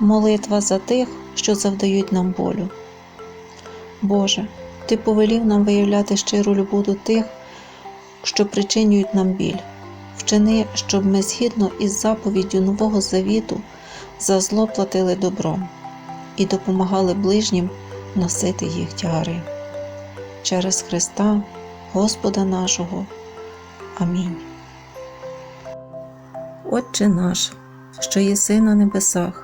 Молитва за тих, що завдають нам болю. Боже, Ти повелів нам виявляти щиру любов до тих, що причинюють нам біль. Вчини, щоб ми згідно із заповіддю Нового Завіту за зло платили добром і допомагали ближнім носити їх тягари. Через Христа, Господа нашого. Амінь. Отче наш, що єси на небесах,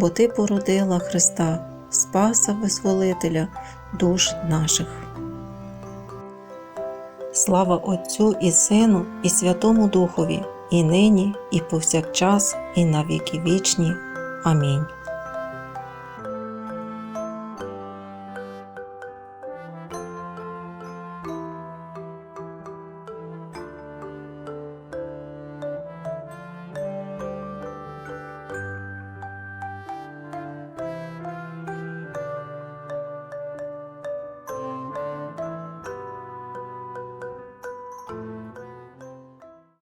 бо Ти породила Христа, Спаса Визволителя душ наших. Слава Отцю і Сину, і Святому Духові, і нині, і повсякчас, і на віки вічні. Амінь.